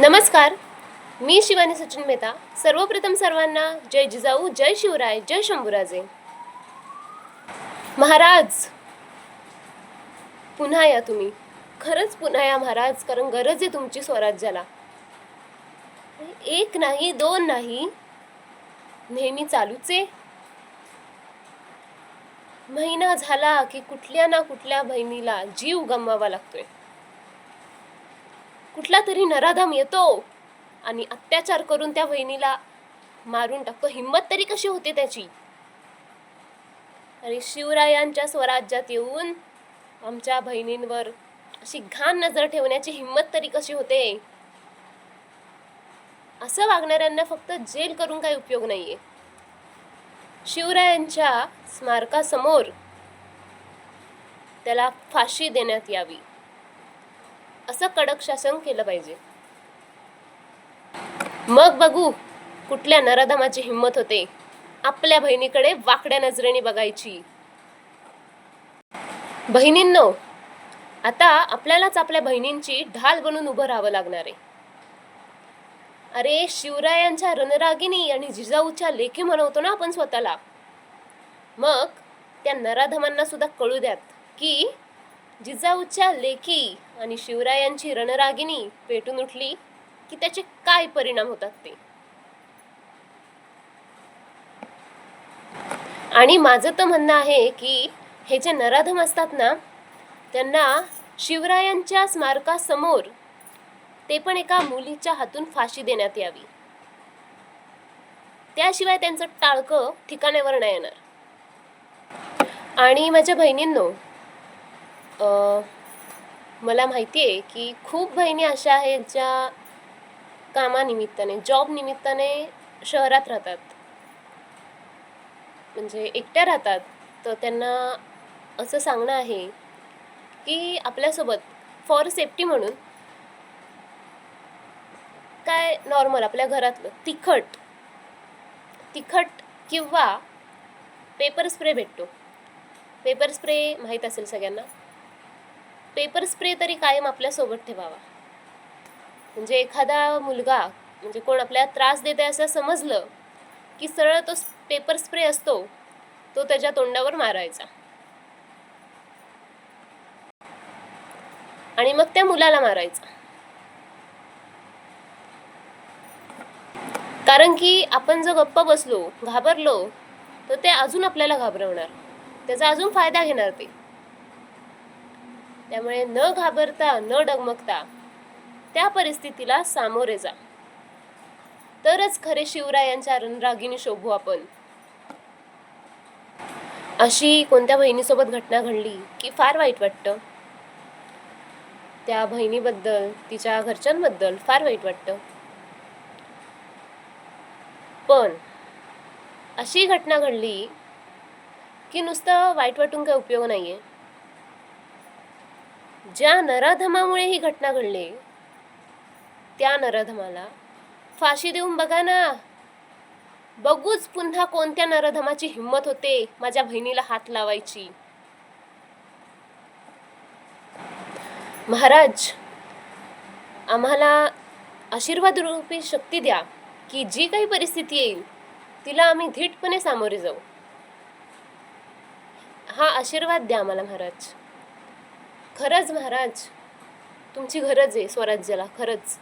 नमस्कार मी शिवानी सचिन मेहता. सर्वप्रथम सर्वांना जय जिजाऊ जय शिवराय जय शंभूराजे. महाराज पुन्हा या तुम्ही. खरंच पुन्हा या महाराज कारण गरज आहे तुमची स्वराज्याला. एक नाही दोन नाही नेहमी चालूच आहे. महिना झाला की कुठल्या ना कुठल्या बहिणीला जीव गमवावा लागतोय. कुठला तरी नराधम येतो. आणि अत्याचार करून त्या बहिणीला मारून टाकतो. हिंमत तरी कशी होते त्याची? आणि शिवरायांच्या स्वराज्यात येऊन आमच्या बहिणींवर अशी घाण नजर ठेवण्याची हिंमत तरी कशी होते? असं वागणाऱ्यांना फक्त जेल करून काही उपयोग नाहीये. शिवरायांच्या स्मारकासमोर त्याला फाशी देण्यात यावी. असं कडक शासन केलं पाहिजे. मग बघू कुठल्या नराधमाची हिंमत होते. आपल्या बहिणीकडे वाकड्या नजरेने बघायची. बहिणींनो आता आपल्यालाच आपल्या बहिणींची ढाल बनून उभं राहावं लागणार आहे. अरे शिवरायांच्या रणरागिनी आणि जिजाऊच्या लेखी म्हणवतो ना आपण स्वतःला. मग त्या नराधमांना सुद्धा कळू द्यात की जिजाऊच्या लेखी आणि शिवरायांची रणरागिणी पेटून उठली की त्याचे काय परिणाम होतात ते? आणि माझं तर म्हणणं आहे की हे जे नराधम असतात ना त्यांना शिवरायांच्या स्मारकासमोर ते पण एका मुलीच्या हातून फाशी देण्यात यावी. त्याशिवाय त्यांचं टाळकं ठिकाण्यावर नाही येणार. आणि माझ्या बहिणींनो मला माहिती आहे की खूप बहिणी अशा आहेत ज्या कामानिमित्ताने जॉब निमित्ताने शहरात राहतात. म्हणजे एकट्या राहतात. तर त्यांना असं सांगणं आहे की आपल्यासोबत फॉर सेफ्टी म्हणून काय नॉर्मल आपल्या घरातलं तिखट तिखट किंवा पेपर स्प्रे भेटतो. पेपर स्प्रे माहीत असेल सगळ्यांना? पेपर स्प्रे तरी कायम आपल्यासोबत ठेवावा. म्हणजे एखादा मुलगा म्हणजे कोण आपल्याला त्रास देत आहे असं समजलं की सरळ तो पेपर स्प्रे असतो तो त्याच्या तोंडावर मारायचा. आणि मग त्या मुलाला मारायचा. कारण की आपण जर गप्प बसलो घाबरलो तर ते अजून आपल्याला घाबरवणार. त्याचा अजून फायदा घेणार ते. त्यामुळे न घाबरता न डगमगता त्या परिस्थितीला सामोरे जा. तरच खरे शिवरायांच्या रणरागिणी शोभू आपण. अशी कोणत्या बहिणीसोबत घटना घडली की फार वाईट वाटतं? त्या बहिणीबद्दल तिच्या घरच्यांबद्दल फार वाईट वाटतं. पण अशी घटना घडली की नुसतं वाईट वाटून काही उपयोग नाहीये. ज्या नराधमामुळे ही घटना घडली त्या नराधमाला फाशी देऊन बघा ना. बघूच पुन्हा कोणत्या नराधमाची हिंमत होते माझ्या बहिणीला हात लावायची. महाराज आम्हाला आशीर्वाद रूपी शक्ती द्या की जी काही परिस्थिती येईल तिला आम्ही धीटपणे सामोरे जाऊ. हा आशीर्वाद द्या आम्हाला महाराज. खरंच महाराज तुमची गरज आहे स्वराज्याला खरंच.